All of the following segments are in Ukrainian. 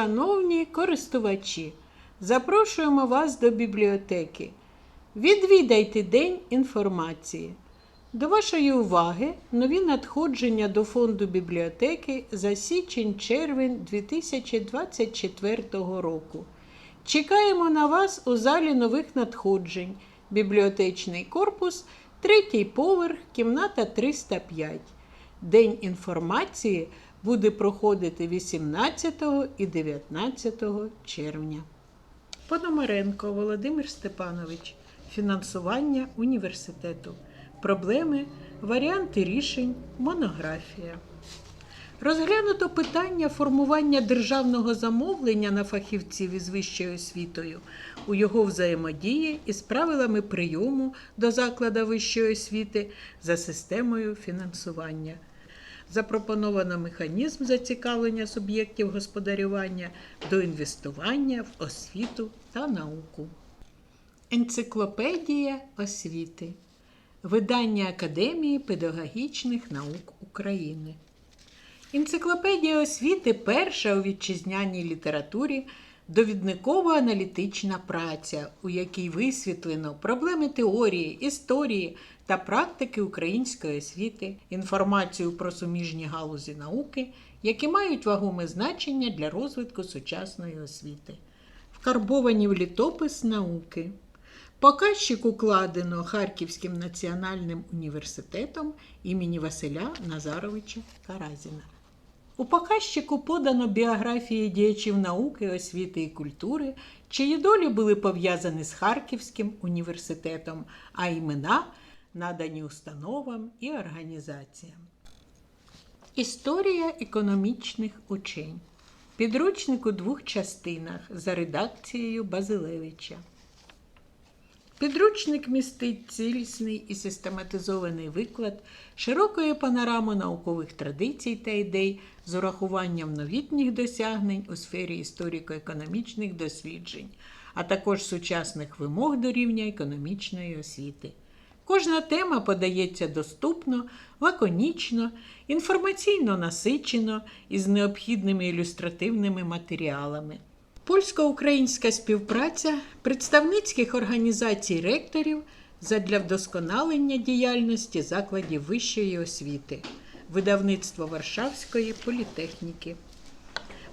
Шановні користувачі, запрошуємо вас до бібліотеки. Відвідайте День інформації. До вашої уваги нові надходження до фонду бібліотеки за січень-червень 2024 року. Чекаємо на вас у залі нових надходжень. Бібліотечний корпус, третій поверх, кімната 305. День інформації буде проходити 18 і 19 червня. Пономаренко Володимир Степанович. Фінансування університету. Проблеми, варіанти рішень, монографія. Розглянуто питання формування державного замовлення на фахівців із вищою освітою у його взаємодії із правилами прийому до закладу вищої освіти за системою фінансування. Запропоновано механізм зацікавлення суб'єктів господарювання до інвестування в освіту та науку. Енциклопедія освіти. Видання Академії педагогічних наук України. Енциклопедія освіти перша у вітчизняній літературі довідниково-аналітична праця, у якій висвітлено проблеми теорії, історії та практики української освіти, інформацію про суміжні галузі науки, які мають вагоме значення для розвитку сучасної освіти. Вкарбовані в літопис науки. Показчик укладено Харківським національним університетом імені Василя Назаровича Каразіна. У показчику подано біографії діячів науки, освіти і культури, чиї долі були пов'язані з Харківським університетом, а імена надані установам і організаціям. Історія економічних учень. Підручник у двох частинах за редакцією Базилевича. Підручник містить цілісний і систематизований виклад широкої панорами наукових традицій та ідей з урахуванням новітніх досягнень у сфері історико-економічних досліджень, а також сучасних вимог до рівня економічної освіти. Кожна тема подається доступно, лаконічно, інформаційно насичено із необхідними ілюстративними матеріалами. Польсько-українська співпраця представницьких організацій ректорів задля вдосконалення діяльності закладів вищої освіти, видавництво Варшавської політехніки.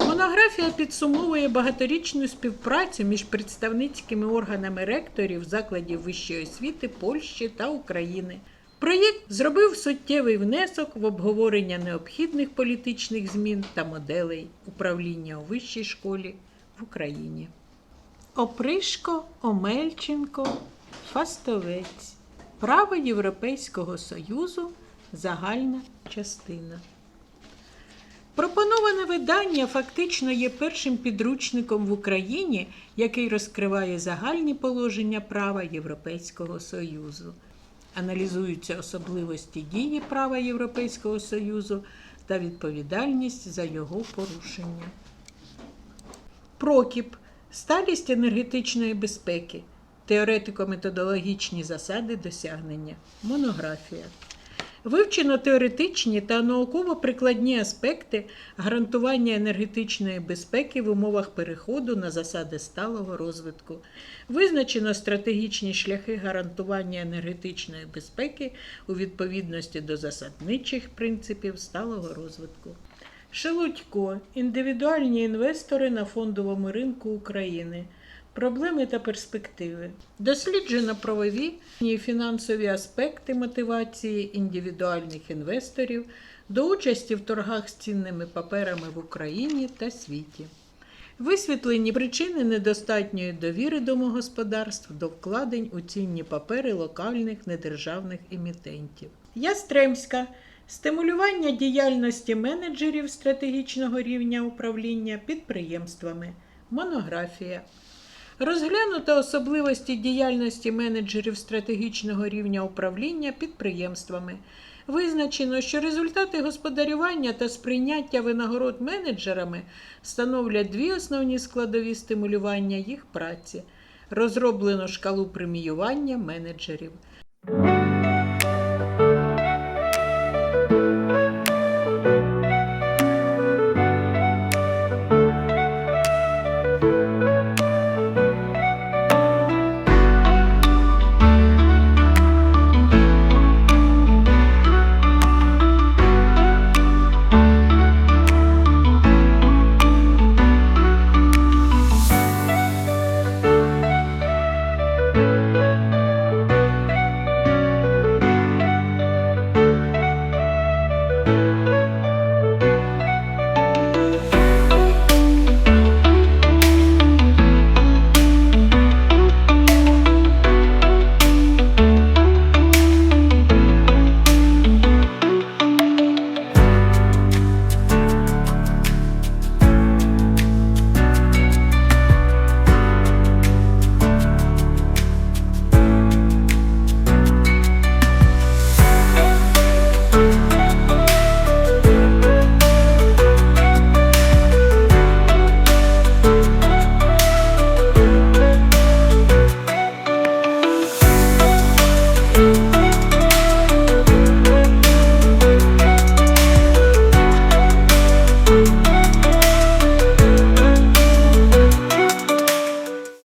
Монографія підсумовує багаторічну співпрацю між представницькими органами ректорів закладів вищої освіти Польщі та України. Проєкт зробив суттєвий внесок в обговорення необхідних політичних змін та моделей управління у вищій школі в Україні. Опришко, Омельченко, Фастовець. Право Європейського Союзу. Загальна частина. Пропоноване видання фактично є першим підручником в Україні, який розкриває загальні положення права Європейського Союзу. Аналізуються особливості дії права Європейського Союзу та відповідальність за його порушення. Прокіп сталість енергетичної безпеки, теоретико-методологічні засади досягнення, монографія. Вивчено теоретичні та науково-прикладні аспекти гарантування енергетичної безпеки в умовах переходу на засади сталого розвитку. Визначено стратегічні шляхи гарантування енергетичної безпеки у відповідності до засадничих принципів сталого розвитку. Шелудько. Індивідуальні інвестори на фондовому ринку України. Проблеми та перспективи. Досліджено правові і фінансові аспекти мотивації індивідуальних інвесторів до участі в торгах з цінними паперами в Україні та світі. Висвітлені причини недостатньої довіри домогосподарств до вкладень у цінні папери локальних недержавних емітентів. Ястремська стимулювання діяльності менеджерів стратегічного рівня управління підприємствами. Монографія. Розглянуто особливості діяльності менеджерів стратегічного рівня управління підприємствами. Визначено, що результати господарювання та сприйняття винагород менеджерами становлять дві основні складові стимулювання їх праці. Розроблено шкалу преміювання менеджерів.